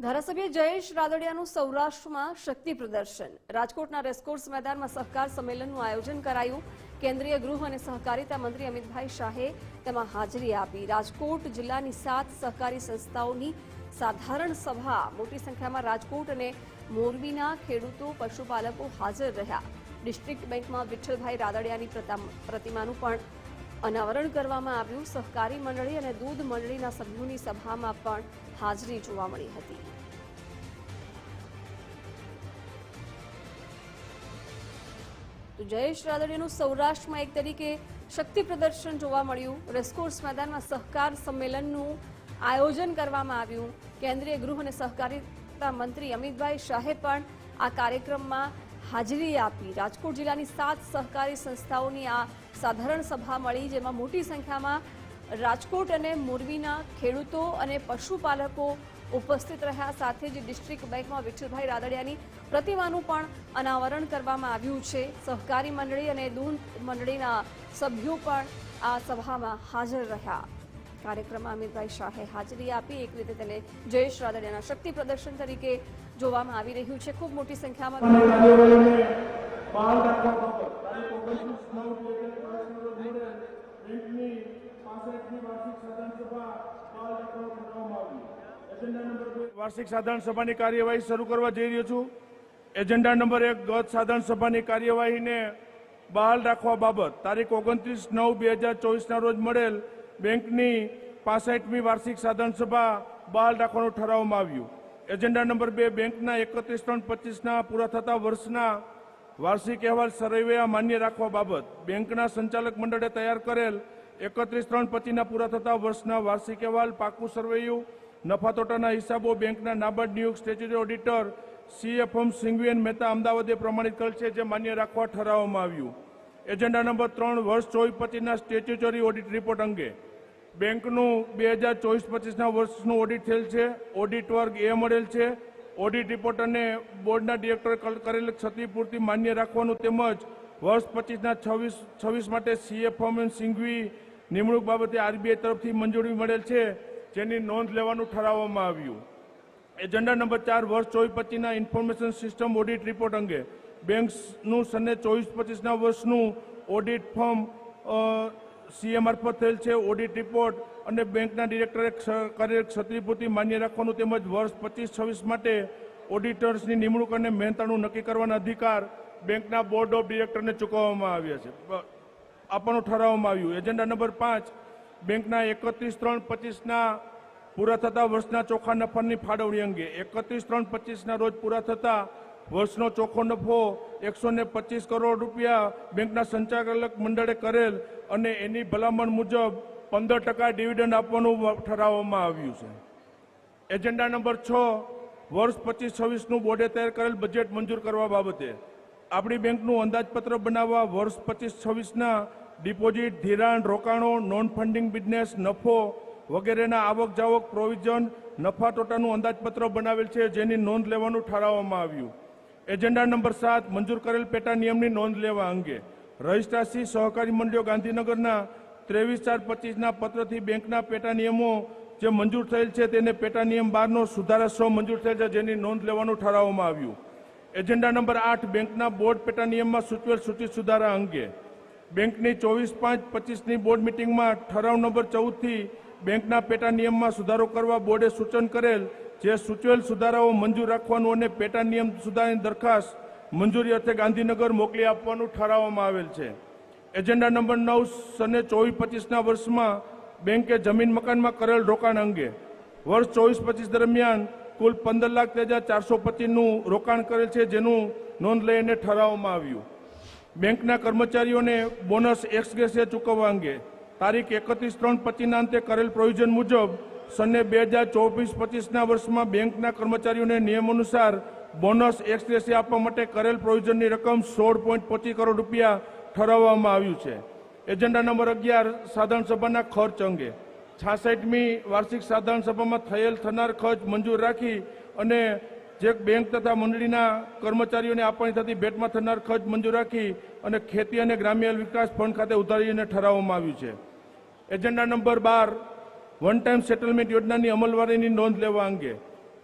ધારાસભ્ય જયેશ રાદડિયાનું સૌરાષ્ટ્રમાં શક્તિ પ્રદર્શન. રાજકોટના રેસકોર્સ મેદાનમાં સહકાર સંમેલનનું આયોજન કરાયું. કેન્દ્રીય ગૃહ અને સહકારિતા મંત્રી અમિતભાઈ શાહે તેમાં હાજરી આપી. રાજકોટ જિલ્લાની સાત સહકારી સંસ્થાઓની સાધારણ સભા. મોટી સંખ્યામાં રાજકોટ અને મોરબીના ખેડૂતો, પશુપાલકો હાજર રહ્યા. ડિસ્ટ્રિક્ટ બેંકમાં વિઠ્ઠલભાઈ રાદડિયાની પ્રતા- પ્રતિમાનું પણ અનાવરણ કરવામાં આવ્યું. સહકારી મંડળી અને દૂધ મંડળીના સભ્યોની સભામાં પણ હાજરી જોવા મળી હતી. તો જયેશ રાદડિયાનું સૌરાષ્ટ્રમાં એક તરીકે શક્તિ પ્રદર્શન જોવા મળ્યું. રેસકોર્સ મેદાનમાં સહકાર સંમેલનનું આયોજન કરવામાં આવ્યું. કેન્દ્રીય ગૃહ અને સહકારિતા મંત્રી અમિતભાઈ શાહે પણ આ કાર્યક્રમમાં હાજરી આપી. રાજકોટ જિલ્લાની સાત સહકારી સંસ્થાઓની આ સાધારણ સભા મળી, જેમાં મોટી સંખ્યામાં રાજકોટ અને મોરબીના ખેડૂતો અને પશુપાલકો ઉપસ્થિત રહ્યા. સાથે જ ડિસ્ટ્રિક્ટ બેંકમાં વિઠ્ઠલભાઈ રાદડિયાની પ્રતિમાનું પણ અનાવરણ કરવામાં આવ્યું છે. સહકારી મંડળી અને દૂન મંડળીના સભ્યો પણ આ સભામાં હાજર રહ્યા. કાર્યક્રમમાં અમિતભાઈ શાહે હાજરી આપી. એક રીતે તેને જયેશ રાદડિયાના શક્તિ પ્રદર્શન તરીકે જોવામાં આવી રહ્યું છે. ખૂબ મોટી સંખ્યામાં વાર્ષિક સાધારણ સભાની કાર્યવાહી શરૂ કરવા જઈ રહ્યો છું. એજન્ડા નંબર એક ગત સાધારણ સભાની કાર્યવાહીને બહાલ રાખવા બાબત. તારીખ ઓગણત્રીસ નવ બે હજાર ચોવીસના રોજ મળેલ બેંકની પાસઠમી વાર્ષિક સાધારણ સભા બહાલ રાખવાનું ઠરાવવામાં આવ્યું. એજન્ડા નંબર બે બેંકના એકત્રીસ ત્રણ પચીસના પૂરા થતા વર્ષના વાર્ષિક અહેવાલ સરવૈયા માન્ય રાખવા બાબત. બેંકના સંચાલક મંડળે તૈયાર કરેલ એકત્રીસ ત્રણ પચીસના પૂરા થતા વર્ષના વાર્ષિક અહેવાલ પાકું સરવૈયું. નફા તોટાના હિસાબો બેંકના નાબાર્ડ નિયુક્ત સ્ટેચ્યુટરી ઓડિટર સીએફએમ સિંઘવીએન મહેતા અમદાવાદે પ્રમાણિત કરેલ છે, જે માન્ય રાખવા ઠરાવવામાં આવ્યું. એજન્ડા નંબર ત્રણ વર્ષ ચોવીસ પચીસના સ્ટેચ્યુટરી ઓડિટ રિપોર્ટ અંગે. બેંકનું બે હજાર ચોવીસ પચીસના વર્ષનું ઓડિટ થયેલ છે. ઓડિટ વર્ગ એ મળેલ છે. ઓડિટ રિપોર્ટ અને બોર્ડના ડિરેક્ટરે કરેલ ક્ષતિપૂર્તિ માન્ય રાખવાનું તેમજ વર્ષ પચીસના છવ્વીસ છવ્વીસ માટે સીએ ફોર્મ સિંઘવી નિમણૂક બાબતે આરબીઆઈ તરફથી મંજૂરી મળેલ છે, જેની નોંધ લેવાનું ઠરાવવામાં આવ્યું. એજન્ડા નંબર ચાર, વર્ષ ચોવીસ પચીસના ઇન્ફોર્મેશન સિસ્ટમ ઓડિટ રિપોર્ટ અંગે બેંક્સનું સને ચોવીસ પચીસના વર્ષનું ઓડિટ ફોર્મ સીએ મારફત થયેલ છે ઓડિટ રિપોર્ટ અને બેંકના ડિરેક્ટરે કરેલ ક્ષતિપૂર્તિ માન્ય રાખવાનું તેમજ વર્ષ પચીસ છવ્વીસ માટે ઓડિટર્સની નિમણૂક અને મહેનતાણું નક્કી કરવાના અધિકાર બેંકના બોર્ડ ઓફ ડિરેક્ટરને ચૂકવવામાં આવ્યા છે. આપવાનું ઠરાવવામાં આવ્યું. એજન્ડા નંબર પાંચ બેંકના એકત્રીસ ત્રણ પચીસના પૂરા થતા વર્ષના ચોખ્ખા નફાની ફાળવણી અંગે. એકત્રીસ ત્રણ પચીસના રોજ પૂરા થતા વર્ષનો ચોખ્ખો નફો એકસો ને પચીસ કરોડ રૂપિયા બેંકના સંચાલક મંડળે કરેલ અને એની ભલામણ મુજબ પંદર ટકા ડિવિડન્ડ આપવાનું ઠરાવવામાં આવ્યું છે. એજન્ડા નંબર છ, વર્ષ પચીસ છવ્વીસનું બોર્ડે તૈયાર કરેલ બજેટ મંજૂર કરવા બાબતે આપણી બેંકનું અંદાજપત્ર બનાવવા વર્ષ પચીસ છવ્વીસના ડિપોઝિટ, ધિરાણ, રોકાણો નોન ફંડિંગ બિઝનેસ, નફો વગેરેના આવક જાવક પ્રોવિઝન નફા ટોટાનું અંદાજપત્ર બનાવેલ છે જેની નોંધ લેવાનું ઠરાવવામાં આવ્યું. એજન્ડા નંબર સાત, મંજૂર કરેલ પેટા નિયમની નોંધ લેવા અંગે રજિસ્ટ્રારસી સહકારી મંડળીઓ ગાંધીનગરના ત્રેવીસ ચાર પચીસના પત્રથી બેંકના પેટા નિયમો જે મંજૂર થયેલ છે તેને પેટા નિયમ બારનો સુધારા સો મંજૂર થયેલ છે જેની નોંધ લેવાનું ઠરાવવામાં આવ્યું. એજન્ડા નંબર આઠ, બેંકના બોર્ડ પેટા નિયમમાં સૂચવેલ સૂચિત સુધારા અંગે બેંકની ચોવીસ પાંચ પચીસની બોર્ડ મિટિંગમાં ઠરાવ નંબર ચૌદથી બેંકના પેટા નિયમમાં સુધારો કરવા બોર્ડે સૂચન કરેલ જે સૂચવેલ સુધારાઓ મંજૂર રાખવાનું અને પેટા નિયમ સુધારાની દરખાસ્ત મંજૂરી અર્થે ગાંધીનગર મોકલી આપવાનું ઠરાવવામાં આવેલ છે. એજન્ડા નંબર નવ, સને ચોવીસ પચીસના વર્ષમાં બેંકે જમીન મકાનમાં કરેલ રોકાણ અંગે વર્ષ ચોવીસ પચીસ દરમિયાન કુલ પંદર લાખ તેર હજાર ચારસો પચીસનું રોકાણ કરેલ છે જેનું નોંધ લઈને ઠરાવવામાં આવ્યું. બેંકના કર્મચારીઓને બોનસ એક્સ ગ્રેસે ચૂકવવા અંગે તારીખ એકત્રીસ ત્રણ પચીસના અંતે કરેલ પ્રોવિઝન મુજબ સને બે હજાર ચોવીસ પચીસના વર્ષમાં બેંકના કર્મચારીઓને નિયમ અનુસાર બોનસ એક્સ ગ્રેસે આપવા માટે કરેલ પ્રોવિઝનની રકમ સોળ પોઈન્ટ પચીસ કરોડ રૂપિયા ઠરાવવામાં આવ્યું છે. એજન્ડા નંબર અગિયાર, સાધારણ સભાના ખર્ચ અંગે. છાસઠમી વાર્ષિક સાધારણ સભામાં થયેલ થનાર ખર્ચ મંજૂર રાખી અને જે બેંક તથા મંડળીના કર્મચારીઓને આપવાની થતી ભેટમાં થનાર ખર્ચ મંજૂર રાખી અને ખેતી અને ગ્રામ્ય વિકાસ ફંડ ખાતે ઉધારીને ઠરાવવામાં આવ્યું છે. એજન્ડા નંબર બાર વન ટાઈમ સેટલમેન્ટ યોજનાની અમલવારીની નોંધ લેવા અંગે.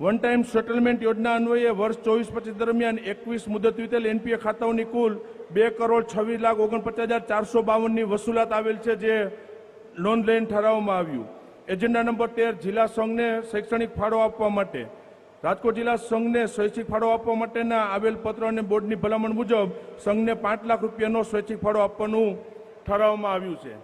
વન ટાઈમ સેટલમેન્ટ યોજના અન્વયે વર્ષ ચોવીસ પચીસ દરમિયાન એકવીસ મુદત વીતેલ એનપીએ ખાતાઓની કુલ બે કરોડ છવ્વીસ લાખ ઓગણપચાસ હજાર ચારસો બાવનની વસૂલાત આવેલ છે જે નોંધ લઈને ઠરાવવામાં આવ્યું. એજન્ડા નંબર તેર, જિલ્લા સંઘને શૈક્ષણિક ફાળો આપવા માટે. રાજકોટ જિલ્લા સંઘને સ્વૈચ્છિક ફાળો આપવા માટેના આવેલ પત્ર અને બોર્ડની ભલામણ મુજબ સંઘને પાંચ લાખ રૂપિયાનો સ્વૈચ્છિક ફાળો આપવાનું ઠરાવવામાં આવ્યું છે.